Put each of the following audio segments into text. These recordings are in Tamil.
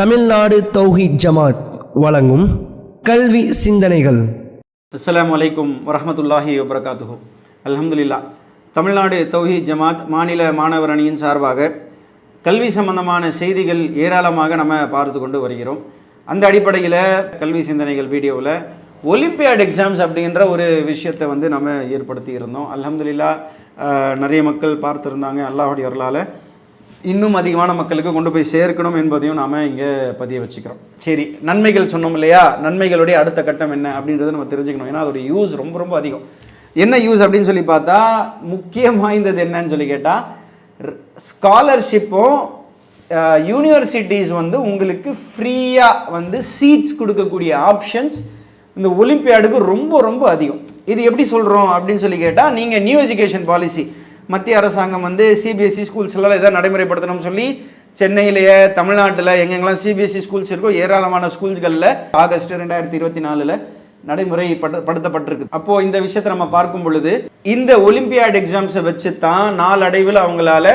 தமிழ்நாடு தௌஹி ஜமாத் வழங்கும் கல்வி சிந்தனைகள். அஸ்லாம் வலைக்கும் வரமத்துல்லாஹி வபரகாத்துஹு. அலமதுல்லா தமிழ்நாடு தௌஹி ஜமாத் மாநில மாணவர் அணியின் சார்பாக கல்வி சம்பந்தமான செய்திகள் ஏராளமாக நம்ம பார்த்து கொண்டு வருகிறோம். அந்த அடிப்படையில் கல்வி சிந்தனைகள் வீடியோவில் ஒலிம்பியாட் எக்ஸாம்ஸ் அப்படின்ற ஒரு விஷயத்தை வந்து நம்ம ஏற்படுத்தி இருந்தோம். அலமதுல்லா நிறைய மக்கள் பார்த்துருந்தாங்க. அல்லாஹுடைய அருளால். இன்னும் அதிகமான மக்களுக்கு கொண்டு போய் சேர்க்கணும் என்பதையும் நாம் இங்கே பதிய வச்சுக்கிறோம். சரி நன்மைகள் சொன்னோம் இல்லையா? நன்மைகளுடைய அடுத்த கட்டம் என்ன அப்படின்றத நம்ம தெரிஞ்சுக்கணும். ஏன்னா அதோடைய யூஸ் ரொம்ப ரொம்ப அதிகம். என்ன யூஸ் அப்படின்னு சொல்லி பார்த்தா முக்கியம் வாய்ந்தது என்னன்னு சொல்லி கேட்டால் ஸ்காலர்ஷிப்பும் யூனிவர்சிட்டிஸ் வந்து உங்களுக்கு ஃப்ரீயாக வந்து சீட்ஸ் கொடுக்கக்கூடிய ஆப்ஷன்ஸ் இந்த ஒலிம்பியாடுக்கு ரொம்ப ரொம்ப அதிகம். இது எப்படி சொல்கிறோம் அப்படின்னு சொல்லி கேட்டால் நீங்கள் நியூ எஜுகேஷன் பாலிசி மத்திய அரசாங்கம் வந்து சிபிஎஸ்சி ஸ்கூல்ஸ்லாம் எதாவது நடைமுறைப்படுத்தணும்னு சொல்லி சென்னையிலேயே தமிழ்நாட்டில் எங்கெங்கெல்லாம் சிபிஎஸ்சி ஸ்கூல்ஸ் இருக்கோ ஏராளமான ஸ்கூல்ஸ்களில் ஆகஸ்ட் ரெண்டாயிரத்தி இருபத்தி நாலில் நடைமுறைப்பட படுத்தப்பட்டிருக்கு அப்போது இந்த விஷயத்தை நம்ம பார்க்கும் பொழுது இந்த ஒலிம்பியாட் எக்ஸாம்ஸை வச்சு தான் நாளடைவில் அவங்களால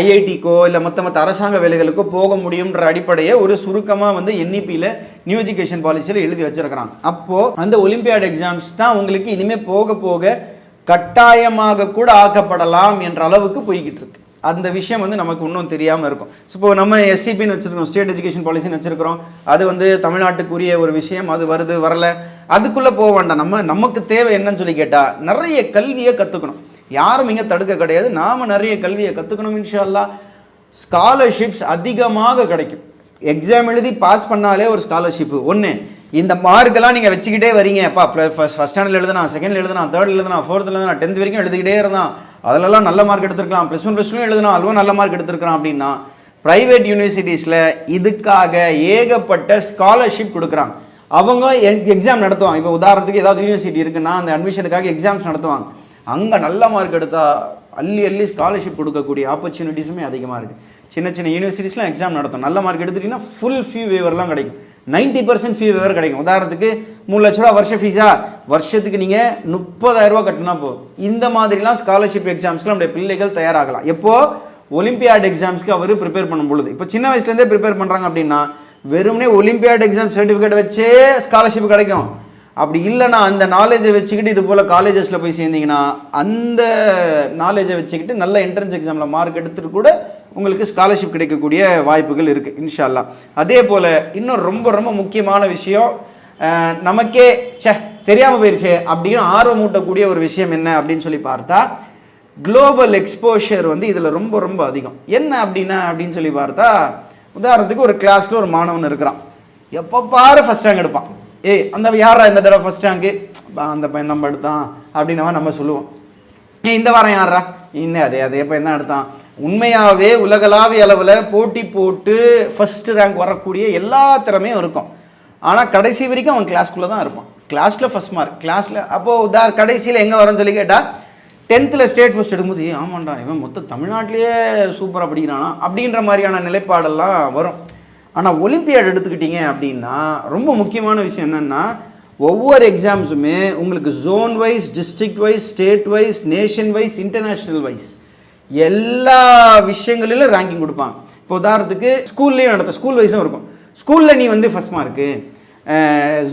ஐஐடிக்கோ இல்லை மொத்த மற்ற அரசாங்க வேலைகளுக்கோ போக முடியுன்ற அடிப்படையை ஒரு சுருக்கமாக வந்து என்இபியில் நியூ எஜுகேஷன் பாலிசியில் எழுதி வச்சிருக்கிறாங்க. அப்போது அந்த ஒலிம்பியாட் எக்ஸாம்ஸ் தான் உங்களுக்கு இனிமேல் போக போக கட்டாயமாக கூட ஆக்கப்படலாம் என்ற அளவுக்கு போய்கிட்டு இருக்கு. அந்த விஷயம் வந்து நமக்கு இன்னும் தெரியாமல் இருக்கும். ஸோ இப்போ நம்ம எஸ்சிபின்னு வச்சுருக்கோம் ஸ்டேட் எஜுகேஷன் பாலிசின்னு வச்சுருக்கிறோம். அது வந்து தமிழ்நாட்டுக்குரிய ஒரு விஷயம் அது வருது வரல. அதுக்குள்ளே போக வேண்டாம். நம்ம நமக்கு தேவை என்னன்னு சொல்லி கேட்டால் நிறைய கல்வியை கற்றுக்கணும் யாரும் இங்கே தடுக்க கிடையாது. நாம் நிறைய கல்வியை கற்றுக்கணும் இன்ஷால்லா. ஸ்காலர்ஷிப்ஸ் அதிகமாக கிடைக்கும். எக்ஸாம் எழுதி பாஸ் பண்ணாலே ஒரு ஸ்காலர்ஷிப்பு ஒன்று இந்த மார்க்கெல்லாம் நீங்கள் வச்சுக்கிட்டே வரீங்கப்பா ஃபஸ்ட் ஃபஸ்ட் ஸ்டாண்டர்ட் எழுதுனா செகண்ட் எழுதுனா தேர்ட் எழுதுனா ஃபோர்த் எழுதுனா டென்த் வரைக்கும் எழுதிக்கிட்டே இருந்தான். அதிலெல்லாம் நல்ல மார்க் எடுத்துருக்கலாம். ப்ளஸ் ஒன் ப்ளஸ் டூ எழுதுனா அதுவும் நல்ல மார்க் எடுத்திருக்கிறான் அப்படின்னா ப்ரைவேட் யூனிவர்சிட்டிஸில் இதுக்காக ஏகப்பட்ட ஸ்காலர்ஷிப் கொடுக்குறாங்க. அவங்க எக்ஸாம் நடத்துவாங்க. இப்போ உதாரணத்துக்கு ஏதாவது யூனிவர்சிட்டி இருக்குன்னா அந்த அட்மிஷனுக்காக எக்ஸாம்ஸ் நடத்துவாங்க. அங்கே நல்ல மார்க் எடுத்தால் அள்ளி அள்ளி ஸ்காலர்ஷிப் கொடுக்கக்கூடிய ஆப்பர்ச்சுனிட்டிஸுமே அதிகமாக இருக்குது சின்ன சின்ன யூனிவர்சிட்டிஸ்லாம் எக்ஸாம் நடத்தும். நல்ல மார்க் எடுத்துட்டிங்கன்னா ஃபுல் ஃபியூ வேவர்லாம் கிடைக்கும். 90% பர்சன்ட் ஃபீ வேறு கிடைக்கும். உதாரணத்துக்கு மூணு லட்ச ரூபா வருஷ ஃபீஸா வருஷத்துக்கு நீங்கள் முப்பதாயிரரூபா கட்டினா போதும் இந்த மாதிரிலாம் ஸ்காலர்ஷிப் எக்ஸாம்ஸ்க்கு நம்முடைய பிள்ளைகள் தயாராகலாம். எப்போது ஒலிம்பியாட் எக்ஸாம்ஸ்க்கு அவர் ப்ரிப்பேர் பண்ணும் பொழுது. இப்போ சின்ன வயசுலேருந்தே ப்ரிப்பேர் பண்ணுறாங்க அப்படின்னா வெறுமனே ஒலிம்பியாட் எக்ஸாம் சர்டிஃபிகேட் வச்சே ஸ்காலர்ஷிப் கிடைக்கும். அப்படி இல்லைன்னா அந்த நாலேஜை வச்சுக்கிட்டு இது போல் காலேஜஸில் போய் சேர்ந்தீங்கன்னா அந்த நாலேஜை வச்சுக்கிட்டு நல்ல என்ட்ரன்ஸ் எக்ஸாமில் மார்க் எடுத்துட்டு கூட உங்களுக்கு ஸ்காலர்ஷிப் கிடைக்கக்கூடிய வாய்ப்புகள் இருக்குது இன்ஷால்லா அதே போல் இன்னும் ரொம்ப ரொம்ப முக்கியமான விஷயம் நமக்கே ச்சே தெரியாமல் போயிருச்சே அப்படின்னு ஆர்வம் ஊட்டக்கூடிய ஒரு விஷயம் என்ன அப்படின்னு சொல்லி பார்த்தா குளோபல் எக்ஸ்போஷர் வந்து இதில் ரொம்ப ரொம்ப அதிகம். என்ன அப்படின்னா அப்படின்னு சொல்லி பார்த்தா உதாரணத்துக்கு ஒரு கிளாஸில் ஒரு மாணவன் இருக்கிறான். எப்போ பாரு ஃபஸ்ட் ரேங்க் எடுப்பான். ஏய் அந்த யாரா இந்த தடவை ஃபஸ்ட் ரேங்க்கு அந்த பையன் நம்ம எடுத்தான் அப்படின்னு நம்ம சொல்லுவோம். ஏய் இந்த வாரம் யாரா இன்னும் அதே அதே பையன் தான் எடுத்தான். உண்மையாகவே உலகளாவிய அளவில் போட்டி போட்டு ஃபர்ஸ்ட் ரேங்க் வரக்கூடிய எல்லா திறமையும் இருக்கும். ஆனால் கடைசி வரைக்கும் அவன் கிளாஸ்க்குள்ளே தான் இருப்பான். கிளாஸில் ஃபஸ்ட் மார்க் கிளாஸில் அப்போது உதார் கடைசியில் எங்கே வரும்னு சொல்லி கேட்டால் டென்த்தில் ஸ்டேட் ஃபர்ஸ்ட் எடுக்கும்போது ஆமாண்டா இவன் மொத்த தமிழ்நாட்டிலேயே சூப்பராக படிக்கிறானா? அப்படின்ற மாதிரியான நிலைப்பாடெல்லாம் வரும். ஆனால் ஒலிம்பியாட் எடுத்துக்கிட்டீங்க அப்படின்னா ரொம்ப முக்கியமான விஷயம் என்னென்னா ஒவ்வொரு எக்ஸாம்ஸுமே உங்களுக்கு zone wise district wise state wise nation wise international wise எல்லா விஷயங்களிலும் ரேங்கிங் கொடுப்பாங்க. இப்போ உதாரணத்துக்கு ஸ்கூல்லேயும் நடத்த ஸ்கூல் வைஸும் இருக்கும். ஸ்கூலில் நீ வந்து ஃபஸ்ட் மார்க்கு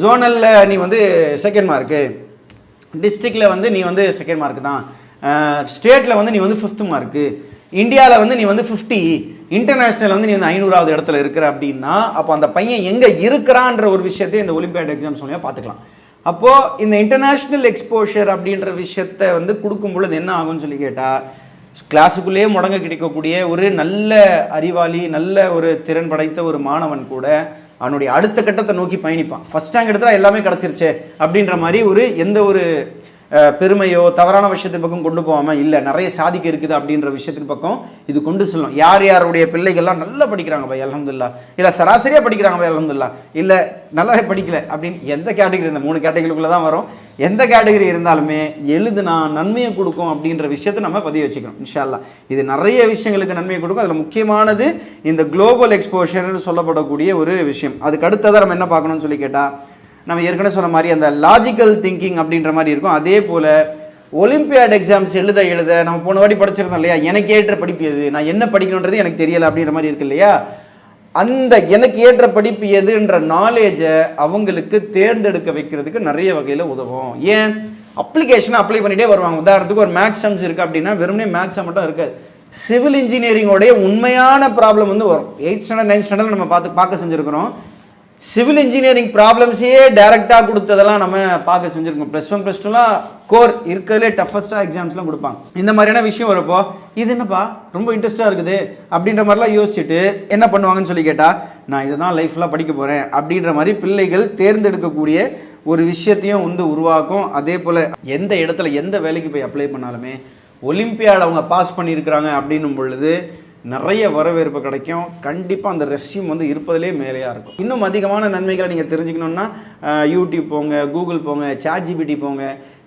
ஜோனலில் நீ வந்து செகண்ட் மார்க்கு டிஸ்ட்ரிக்டில் வந்து நீ வந்து செகண்ட் மார்க்கு தான் ஸ்டேட்டில் வந்து நீ வந்து ஃபிஃப்த் மார்க்கு இந்தியாவில் வந்து நீ வந்து ஃபிஃப்டி இன்டர்நேஷ்னல் வந்து நீ வந்து ஐநூறாவது இடத்துல இருக்கிற அப்படின்னா அப்போ அந்த பையன் எங்கே இருக்கிறான்ற ஒரு விஷயத்தை இந்த ஒலிம்பியாட் எக்ஸாம்ஸ் மூலியமாக பார்த்துக்கலாம். அப்போது இந்த இன்டர்நேஷ்னல் எக்ஸ்போஷர் அப்படின்ற விஷயத்தை வந்து கொடுக்கும் பொழுது என்ன ஆகும்னு சொல்லி கேட்டால் கிளாஸுக்குள்ளேயே முடங்க கிடைக்கக்கூடிய ஒரு நல்ல அறிவாளி நல்ல ஒரு திறன் படைத்த ஒரு மாணவன் கூட அவனுடைய அடுத்த கட்டத்தை நோக்கி பயணிப்பான். ஃபர்ஸ்ட் ரேங்க் எடுத்தா எல்லாமே கிடச்சிருச்சு அப்படின்ற மாதிரி ஒரு எந்த ஒரு பெருமையோ தவறான விஷயத்தின் பக்கம் கொண்டு போகாமல் இல்லை நிறைய சாதிக்க இருக்குது அப்படின்ற விஷயத்தின் பக்கம் இது கொண்டு செல்லும் யார் யாருடைய பிள்ளைகள்லாம் நல்லா படிக்கிறாங்க பை அலமதுல்லா இல்லை சராசரியாக படிக்கிறாங்க பை அலமதுல்லா இல்லை நல்லாவே படிக்கல அப்படின்னு எந்த கேட்டகரி இந்த மூணு கேட்டகரிக்குள்ளே தான் வரும். எந்த கேட்டகரி இருந்தாலுமே எழுதுனா நன்மையை கொடுக்கும் அப்படின்ற விஷயத்தை நம்ம பதிவு வச்சுக்கிறோம் இன்ஷால்லா இது நிறைய விஷயங்களுக்கு நன்மையை கொடுக்கும். அதில் முக்கியமானது இந்த குளோபல் எக்ஸ்போஷர்னு சொல்லப்படக்கூடிய ஒரு விஷயம். அதுக்கு அடுத்ததாக நம்ம என்ன பார்க்கணும்னு சொல்லி கேட்டால் நம்ம ஏற்கனவே சொன்ன மாதிரி அந்த லாஜிக்கல் திங்கிங் அப்படின்ற மாதிரி இருக்கும். அதே போல் ஒலிம்பியாட் எக்ஸாம்ஸ் எழுத எழுத நம்ம போன வாட்டி படிச்சிருந்தோம் இல்லையா? எனக்கு ஏற்ற படிப்பு எது? நான் என்ன படிக்கணுன்றது எனக்கு தெரியலை அப்படின்ற மாதிரி இருக்கு இல்லையா? அந்த எனக்கு ஏற்ற படிப்பு எதுன்ற நாலேஜை அவங்களுக்கு தேர்ந்தெடுக்க வைக்கிறதுக்கு நிறைய வகையில் உதவும். ஏன்? அப்ளிகேஷனை அப்ளை பண்ணிட்டே வருவாங்க. உதாரணத்துக்கு ஒரு மேக்ஸ் சம்ஸ் இருக்குது அப்படின்னா வெறுமனே மேக்ஸ் மட்டும் இருக்காது. சிவில் இன்ஜினியரிங்கோடைய உண்மையான ப்ராப்ளம் வந்து வரும். எயிட் ஸ்டாண்டர்ட் நைன்த் ஸ்டாண்டர்ட் நம்ம பார்த்து பார்க்க செஞ்சுருக்கிறோம். சிவில் இன்ஜினியரிங் ப்ராப்ளம்ஸையே டேரெக்டாக கொடுத்ததெல்லாம் நம்ம பார்க்க செஞ்சுருக்கோம். ப்ளஸ் ஒன் ப்ளஸ் டூலாம் கோர் இருக்கிறதுலே டஃபஸ்ட்டாக எக்ஸாம்ஸ்லாம் கொடுப்பாங்க. இந்த மாதிரியான விஷயம் வரப்போ இது என்னப்பா? ரொம்ப இன்ட்ரெஸ்ட்டாக இருக்குது. அப்படின்ற மாதிரிலாம் யோசிச்சுட்டு என்ன பண்ணுவாங்கன்னு சொல்லி கேட்டால் நான் இதை தான் லைஃப்லாம் படிக்க போகிறேன் அப்படின்ற மாதிரி பிள்ளைகள் தேர்ந்தெடுக்கக்கூடிய ஒரு விஷயத்தையும் வந்து உருவாக்கும். அதே போல் எந்த இடத்துல எந்த வேலைக்கு போய் அப்ளை பண்ணாலுமே ஒலிம்பியாட் அவங்க பாஸ் பண்ணியிருக்கிறாங்க அப்படின்னும் பொழுது நிறைய வரவேற்பு கிடைக்கும். கண்டிப்பாக அந்த ரெஸ்யூம் வந்து இருப்பதிலே மேலேயாக இருக்கும். இன்னும் அதிகமான நன்மைகளை நீங்கள் தெரிஞ்சுக்கணுன்னா யூடியூப் போங்க கூகுள் போங்க சாட் ஜிபிடி போங்க.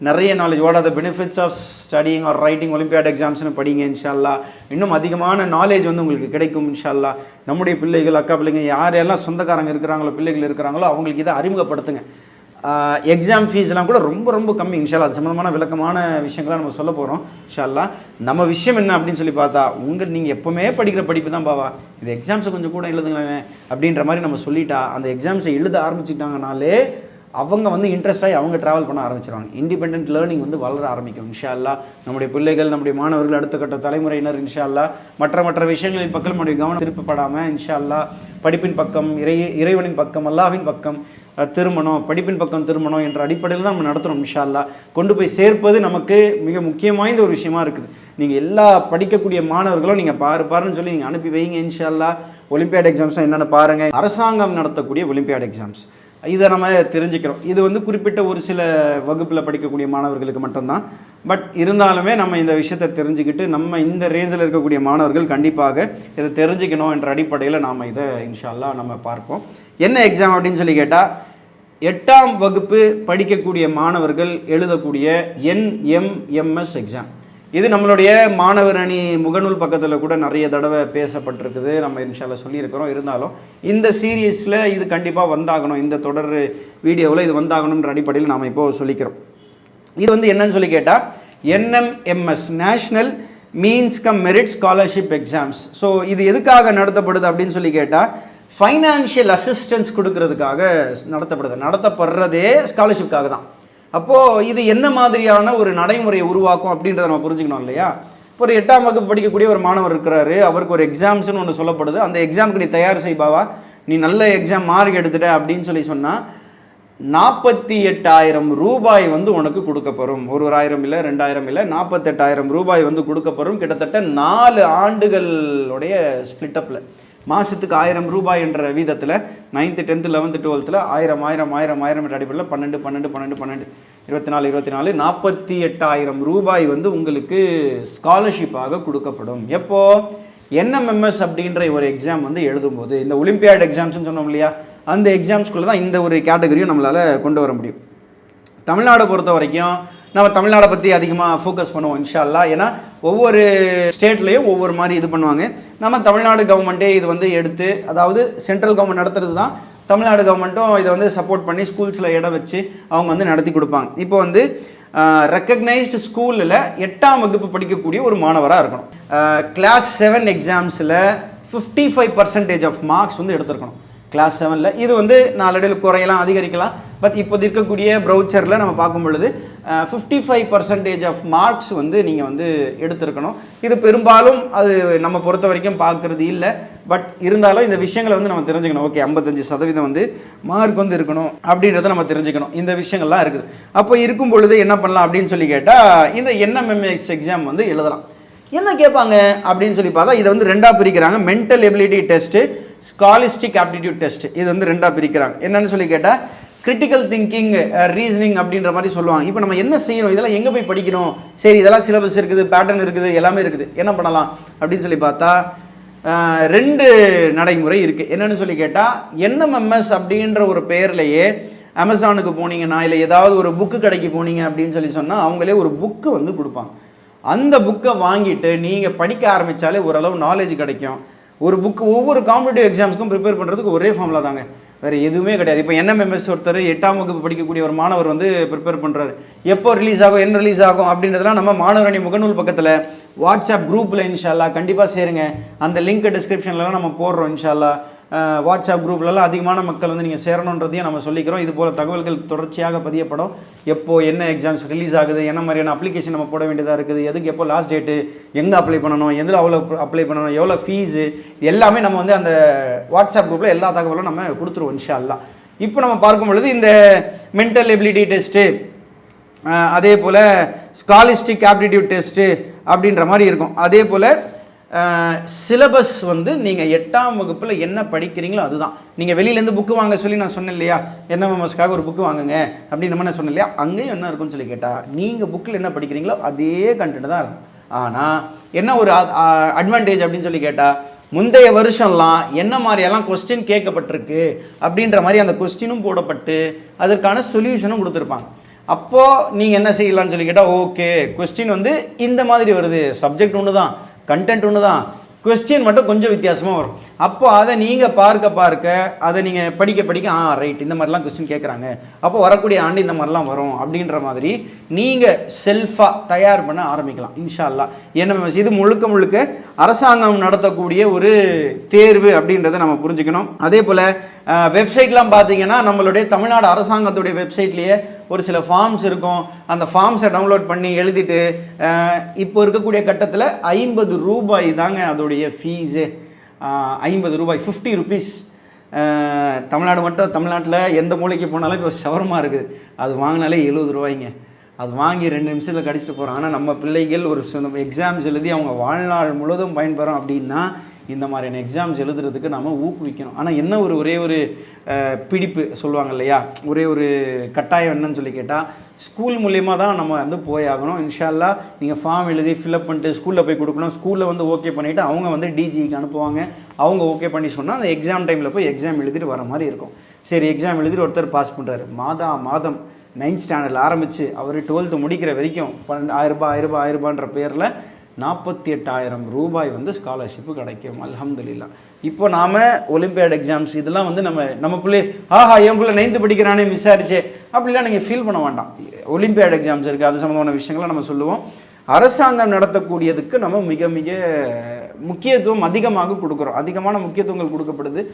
நிறைய knowledge what are the benefits of studying or writing olympiad எக்ஸாம்ஸ்னு படிங்க இன்ஷால்லா. இன்னும் அதிகமான நாலேஜ் வந்து உங்களுக்கு கிடைக்கும் இன்ஷால்லா. நம்முடைய பிள்ளைகள் அக்கா பிள்ளைங்க யார் யாரெல்லாம் சொந்தக்காரங்க இருக்கிறாங்களோ பிள்ளைகள் இருக்கிறாங்களோ அவங்களுக்கு இதை அறிமுகப்படுத்துங்க. எக்ஸாம் ஃபீஸ்லாம் கூட ரொம்ப ரொம்ப கம்மி இன்ஷால்லா அது சம்மந்தமான விளக்கமான விஷயங்களாக நம்ம சொல்ல போகிறோம் இன்ஷால்லா நம்ம விஷயம் என்ன அப்படின்னு சொல்லி பார்த்தா உங்கள் நீங்கள் எப்போவுமே படிக்கிற படிப்பு தான் பாவா. இது எக்ஸாம்ஸை கொஞ்சம் கூட எழுதுங்களேன் அப்படின்ற மாதிரி நம்ம சொல்லிட்டா அந்த எக்ஸாம்ஸை எழுத ஆரம்பிச்சிட்டாங்கனாலே அவங்க வந்து இன்ட்ரெஸ்டாகி அவங்க ட்ராவல் பண்ண ஆரம்பிச்சிருவாங்க. இண்டிபெண்ட் லேர்னிங் வந்து வளர ஆரம்பிக்கும் இன்ஷால்லா நம்முடைய பிள்ளைகள் நம்முடைய மாணவர்கள் அடுத்த கட்ட தலைமுறையினர் இன்ஷால்லா மற்ற மற்ற விஷயங்களின் பக்கம் நம்முடைய கவனம் திருப்பப்படாமல் இன்ஷால்லா படிப்பின் பக்கம் இறை இறைவனின் பக்கம் அல்லாஹ்வின் பக்கம் திருமணம் படிப்பின் பக்கம் திருமணம் என்ற அடிப்படையில் தான் நம்ம நடத்துகிறோம் இன்ஷால்லா கொண்டு போய் சேர்ப்பது நமக்கு மிக முக்கியம் வாய்ந்த ஒரு விஷயமா இருக்குது. நீங்கள் எல்லா படிக்கக்கூடிய மாணவர்களும் நீங்கள் பாரு பாருன்னு சொல்லி நீங்கள் அனுப்பி வைங்க இன்ஷால்லா ஒலிம்பியாட் எக்ஸாம்ஸ் என்னென்னு பாருங்கள் அரசாங்கம் நடத்தக்கூடிய ஒலிம்பியாட் எக்ஸாம்ஸ் இதை நம்ம தெரிஞ்சுக்கிறோம். இது வந்து குறிப்பிட்ட ஒரு சில வகுப்பில் படிக்கக்கூடிய மாணவர்களுக்கு மட்டும்தான். பட் இருந்தாலுமே நம்ம இந்த விஷயத்தை தெரிஞ்சுக்கிட்டு நம்ம இந்த ரேஞ்சில் இருக்கக்கூடிய மாணவர்கள் கண்டிப்பாக இதை தெரிஞ்சுக்கணும் என்ற அடிப்படையில் நாம் இதை இன்ஷா அல்லாஹ் நம்ம பார்ப்போம். என்ன எக்ஸாம் அப்படின்னு சொல்லி கேட்டால் எட்டாம் வகுப்பு படிக்கக்கூடிய மாணவர்கள் எழுதக்கூடிய என்எம்எம்எஸ் எக்ஸாம் இது நம்மளுடைய மாணவர் அணி முகநூல் பக்கத்தில் கூட நிறைய தடவை பேசப்பட்டிருக்குது. நம்ம இன்ஷால்ல சொல்லியிருக்கிறோம். இருந்தாலும் இந்த சீரியஸில் இது கண்டிப்பாக வந்தாகணும். இந்த தொடர் வீடியோவில் இது வந்தாகணுன்ற அடிப்படையில் நாம் இப்போ சொல்லிக்கிறோம். இது வந்து என்னன்னு சொல்லி கேட்டால் NMMS national means cum merit scholarship exams so இது எதுக்காக நடத்தப்படுது அப்படின்னு சொல்லி கேட்டால் ஃபைனான்ஷியல் அசிஸ்டன்ஸ் கொடுக்கறதுக்காக நடத்தப்படுது. நடத்தப்படுறதே ஸ்காலர்ஷிப்காக தான். அப்போது இது என்ன மாதிரியான ஒரு நடைமுறையை உருவாக்கும் அப்படின்றத நம்ம புரிஞ்சுக்கணும் இல்லையா? இப்போ ஒரு எட்டாம் வகுப்பு படிக்கக்கூடிய ஒரு மாணவர் இருக்கிறாரு. அவருக்கு ஒரு எக்ஸாம்ஸ்னு ஒன்று சொல்லப்படுது. அந்த எக்ஸாமுக்கு நீ தயார் செய்பாவா நீ நல்ல எக்ஸாம் மார்க் எடுத்துட்ட அப்படின்னு சொல்லி சொன்னால் நாற்பத்தி எட்டாயிரம் ரூபாய் வந்து உனக்கு கொடுக்கப்படும் ஒரு ஒரு ஆயிரம் இல்லை ரெண்டாயிரம் இல்லை நாற்பத்தெட்டாயிரம் ரூபாய் வந்து கொடுக்கப்படும் கிட்டத்தட்ட நாலு ஆண்டுகளுடைய ஸ்பிளிட்டப்பில் மாதத்துக்கு ஆயிரம் ரூபாய் என்ற வீதத்தில் நைன்த்து டென்த்து லெவன்த்து டுவெல்த்தில் ஆயிரம் ஆயிரம் ஆயிரம் ஆயிரம் என்ற அடிப்படையில் பன்னெண்டு பன்னெண்டு பன்னெண்டு பன்னெண்டு. இருபத்தி நாலு இருபத்தி நாலு நாற்பத்தி எட்டாயிரம் ரூபாய் வந்து உங்களுக்கு ஸ்காலர்ஷிப்பாக கொடுக்கப்படும். எப்போ? என்எம்எம்எஸ் அப்படின்ற ஒரு எக்ஸாம் வந்து எழுதும்போது இந்த ஒலிம்பியாட் எக்ஸாம்ஸ்னு சொன்னோம் இல்லையா? அந்த எக்ஸாம்ஸ்குள்ளே தான் இந்த ஒரு கேட்டகரியும் நம்மளால் கொண்டு வர முடியும். தமிழ்நாடை பொறுத்த வரைக்கும் நம்ம தமிழ்நாடை பற்றி அதிகமாக ஃபோக்கஸ் பண்ணுவோம் இன்ஷா ஏன்னா ஒவ்வொரு ஸ்டேட்லேயும் ஒவ்வொரு மாதிரி இது பண்ணுவாங்க. நம்ம தமிழ்நாடு கவர்மெண்ட்டே இது வந்து எடுத்து அதாவது சென்ட்ரல் கவர்மெண்ட் நடத்துறது தான் தமிழ்நாடு கவர்மெண்ட்டும் இதை வந்து சப்போர்ட் பண்ணி ஸ்கூல்ஸில் இடம் வச்சு அவங்க வந்து நடத்தி கொடுப்பாங்க. இப்போ வந்து ரெக்கக்னைஸ்டு ஸ்கூலில் எட்டாம் வகுப்பு படிக்கக்கூடிய ஒரு மாணவராக இருக்கணும். Class seven எக்ஸாம்ஸில் fifty five percentage of marks வந்து எடுத்திருக்கணும். கிளாஸ் செவனில் இது வந்து நாளடைவில் குறையலாம் அதிகரிக்கலாம். பட் இப்போது இருக்கக்கூடிய ப்ரௌச்சரில் நம்ம பார்க்கும் பொழுது fifty five percentage of marks வந்து நீங்கள் வந்து எடுத்திருக்கணும். இது பெரும்பாலும் அது நம்ம பொறுத்த வரைக்கும் பார்க்குறது இல்லை. பட் இருந்தாலும் இந்த விஷயங்களை வந்து நம்ம தெரிஞ்சுக்கணும். ஓகே ஐம்பத்தஞ்சு சதவீதம் வந்து மார்க் வந்து இருக்கணும் அப்படின்றத நம்ம தெரிஞ்சுக்கணும். இந்த விஷயங்கள்லாம் இருக்குது. அப்போ இருக்கும் பொழுது என்ன பண்ணலாம் அப்படின்னு சொல்லி கேட்டால் இந்த என்எம்எம்எஸ் எக்ஸாம் வந்து எழுதலாம். என்ன கேட்பாங்க அப்படின்னு சொல்லி பார்த்தா இதை வந்து ரெண்டாக பிரிக்கிறாங்க. Mental ability test scholastic aptitude test இது வந்து ரெண்டாக பிரிக்கிறாங்க. என்னன்னு சொல்லி கேட்டால் கிரிட்டிக்கல் திங்கிங் ரீசனிங் அப்படின்ற மாதிரி சொல்லுவாங்க. இப்போ நம்ம என்ன செய்யணும்? இதெல்லாம் எங்கே போய் படிக்கணும்? சரி இதெல்லாம் சிலபஸ் இருக்குது பேட்டர்ன் இருக்குது எல்லாமே இருக்குது. என்ன பண்ணலாம்? அப்படின்னு சொல்லி பார்த்தா ரெண்டு நடைமுறை இருக்குது என்னன்னு சொல்லி கேட்டால் என்எம்எம்எஸ் அப்படின்ற ஒரு பெயர்லையே அமேசானுக்கு போனீங்கன்னா இல்லை ஏதாவது ஒரு புக்கு கடைக்கு போனீங்க அப்படின்னு சொல்லி சொன்னால் அவங்களே ஒரு புக்கு வந்து கொடுப்பாங்க. அந்த புக்கை வாங்கிட்டு நீங்கள் படிக்க ஆரம்பித்தாலே ஓரளவு நாலேஜ் கிடைக்கும். ஒரு புக்கு ஒவ்வொரு காம்படிட்டிவ் எக்ஸாம்ஸ்க்கும் ப்ரிப்பேர் பண்ணுறதுக்கு ஒரே ஃபார்மில் தாங்க. வேறு எதுவுமே கிடையாது. இப்போ என்எம்எம்எஸ் ஒருத்தர் எட்டாம் வகுப்பு படிக்கக்கூடிய ஒரு மாணவர் வந்து ப்ரிப்பேர் பண்ணுறாரு எப்போ ரிலீஸ் ஆகும் என்ன ரிலீஸ் ஆகும் அப்படின்றதெல்லாம் நம்ம மாணவர் அணி முகநூல் பக்கத்தில் வாட்ஸ்அப் குரூப்பில் இன்ஷால்லா கண்டிப்பாக சேருங்க. அந்த லிங்க் டிஸ்கிரிப்ஷன்லலாம் நம்ம போடுறோம் இன்ஷால்லா வாட்ஸ்அப் குரூப்லலாம் அதிகமான மக்கள் வந்து நீங்கள் சேரணுன்றதையும் நம்ம சொல்லிக்கிறோம். இது போல் தகவல்கள் தொடர்ச்சியாக பதியப்படும். எப்போ என்ன எக்ஸாம்ஸ் ரிலீஸ் ஆகுது என்ன மாதிரியான அப்ளிகேஷன் நம்ம போட வேண்டியதாக இருக்குது எதுக்கு எப்போ லாஸ்ட் டேட்டு எங்கே அப்ளை பண்ணணும் எதில் அவ்வளோ அப்ளை பண்ணணும் எவ்வளோ ஃபீஸு எல்லாமே நம்ம வந்து அந்த வாட்ஸ்அப் குரூப்பில் எல்லா தகவலும் நம்ம கொடுத்துருவோம் இன்ஷா அல்லா இப்போ நம்ம பார்க்கும் பொழுது இந்த மென்டல் எபிலிட்டி டெஸ்ட்டு அதே போல் ஸ்காலிஸ்டிக் ஆப்டிடியூட் டெஸ்ட்டு அப்படின்ற மாதிரி இருக்கும். அதே போல் சிலபஸ் வந்து நீங்கள் எட்டாம் வகுப்பில் என்ன படிக்கிறீங்களோ அதுதான். நீங்கள் வெளியிலேருந்து புக்கு வாங்க சொல்லி நான் சொன்னேன் இல்லையா? என்எம்எம்எஸ்க்காக ஒரு புக்கு வாங்குங்க அப்படின்னு நம்ம நான் சொன்னேன் இல்லையா? அங்கேயும் என்ன இருக்கும்னு சொல்லி கேட்டால் நீங்கள் புக்கில் என்ன படிக்கிறீங்களோ அதே கண்டென்ட் தான் இருக்கும். ஆனால் என்ன ஒரு அட்வான்டேஜ் அப்படின்னு சொல்லி கேட்டால் முந்தைய வருஷம்லாம் என்ன மாதிரியெல்லாம் கொஸ்டின் கேட்கப்பட்டிருக்கு அப்படின்ற மாதிரி அந்த கொஸ்டினும் போடப்பட்டு அதற்கான சொல்யூஷனும் கொடுத்துருப்பாங்க. அப்போது நீங்கள் என்ன செய்யலாம்னு சொல்லி கேட்டால் ஓகே கொஸ்டின் வந்து இந்த மாதிரி வருது சப்ஜெக்ட் ஒன்று தான் கண்டென்ட் ஒன்று தான் கொஸ்டின் மட்டும் கொஞ்சம் வித்தியாசமாக வரும். அப்போ அதை நீங்கள் பார்க்க பார்க்க அதை நீங்கள் படிக்க படிக்க ஆ ரைட் இந்த மாதிரிலாம் கொஸ்டின் கேட்குறாங்க அப்போ வரக்கூடிய ஆண்டு இந்த மாதிரிலாம் வரும். அப்படின்ற மாதிரி நீங்கள் செல்ஃபாக தயார் பண்ண ஆரம்பிக்கலாம் இன்ஷா என்ன இது முழுக்க முழுக்க அரசாங்கம் நடத்தக்கூடிய ஒரு தேர்வு அப்படின்றத நம்ம புரிஞ்சுக்கணும். அதே போல் வெப்சைட்லாம் பார்த்தீங்கன்னா நம்மளுடைய தமிழ்நாடு அரசாங்கத்துடைய வெப்சைட்லேயே ஒரு சில ஃபார்ம்ஸ் இருக்கும். அந்த ஃபார்ம்ஸை டவுன்லோட் பண்ணி எழுதிட்டு இப்போ இருக்கக்கூடிய கட்டத்தில் ஐம்பது ரூபாய் தாங்க அதோடைய ஃபீஸு ஐம்பது ரூபாய் ஃபிஃப்டி ருபீஸ் தமிழ்நாடு மட்டும் தமிழ்நாட்டில் எந்த மூலைக்கு போனாலும் இப்போ ஷவர்மா இருக்குது. அது வாங்கினாலே எழுபது ரூபாய்ங்க. அது வாங்கி ரெண்டு நிமிஷத்தில் கடிச்சிட்டு போகிறோம் ஆனால் நம்ம பிள்ளைகள் ஒரு எக்ஸாம்ஸ் எழுதி அவங்க வாழ்நாள் முழுவதும் பயன்பெறும் அப்படின்னா இந்த மாதிரியான எக்ஸாம்ஸ் எழுதுறதுக்கு நம்ம ஊக்குவிக்கணும். ஆனால் என்ன ஒரு ஒரே ஒரு பிடிப்பு சொல்லுவாங்க இல்லையா? ஒரே ஒரு கட்டாயம் என்னன்னு சொல்லி கேட்டால் ஸ்கூல் மூலயமா தான் நம்ம வந்து போயாகணும் இன்ஷால்லா நீங்கள் ஃபார்ம் எழுதி ஃபில்அப் பண்ணிட்டு ஸ்கூலில் போய் கொடுக்கணும். ஸ்கூலில் வந்து ஓகே பண்ணிவிட்டு அவங்க வந்து டிஜிக்கு அனுப்புவாங்க. அவங்க ஓகே பண்ணி சொன்னால் அந்த எக்ஸாம் டைமில் போய் எக்ஸாம் எழுதிட்டு வர மாதிரி இருக்கும். சரி எக்ஸாம் எழுதிட்டு ஒருத்தர் பாஸ் பண்ணுறாரு மாதா மாதம் நைன்த் ஸ்டாண்டர்டில் ஆரம்பித்து அவர் டுவெல்த்து முடிக்கிற வரைக்கும் பன்னெண்டு ஆயிரரூபா ஆயிரரூபா ஆயிரரூபான்ற பேரில் நாற்பத்தி எட்டாயிரம் ரூபாய் வந்து ஸ்காலர்ஷிப்பு கிடைக்கும். அலமதுல்லா இப்போ நாம ஒலிம்பியாட் எக்ஸாம்ஸ் இதெல்லாம் வந்து நம்ம நம்ம பிள்ளை ஆஹா என் பிள்ளை நைன்த்து படிக்கிறானே மிஸ் ஆயிடுச்சே அப்படிலாம் நீங்கள் ஃபீல் பண்ண வேண்டாம். ஒலிம்பியாட் எக்ஸாம்ஸ் இருக்குது அது சம்மந்தமான விஷயங்களை நம்ம சொல்லுவோம். அரசாங்கம் நடத்தக்கூடியதுக்கு நம்ம மிக மிக முக்கியத்துவம் அதிகமாக கொடுக்குறோம். அதிகமான முக்கியத்துவங்கள் கொடுக்கப்படுது.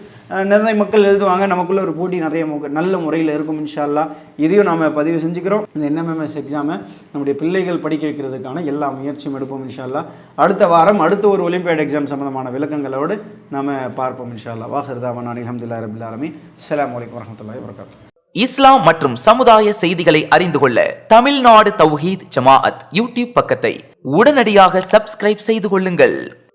நிறைய மக்கள் எழுதுவாங்க நமக்குள்ளே ஒரு போட்டி நிறைய மு- நல்ல முறையில் இருக்கும் இன்ஷால்லா இதையும் நாம் பதிவு செஞ்சுக்கிறோம். இந்த என்எம்எம்எஸ் எக்ஸாமை நம்முடைய பிள்ளைகள் படிக்க வைக்கிறதுக்கான எல்லா முயற்சியும் எடுப்போம் இன்ஷால்லா அடுத்த வாரம் அடுத்த ஒரு ஒலிம்பியாட் எக்ஸாம் சம்பந்தமான விளக்கங்களோடு நம்ம பார்ப்போம் இன்ஷால்லா அல்லாஹ் வாஹர்தாவான் அலமதுல்லா ரபில் ஆலமி அஸ்ஸலாமு அலைக்கும் வரஹ்மத்துல்லாஹி வரகாத்துஹு இஸ்லாம் மற்றும் சமுதாய செய்திகளை அறிந்து கொள்ள தமிழ்நாடு தௌஹீத் ஜமாஅத் யூடியூப் பக்கத்தை உடனடியாக சப்ஸ்கிரைப் செய்து கொள்ளுங்கள்.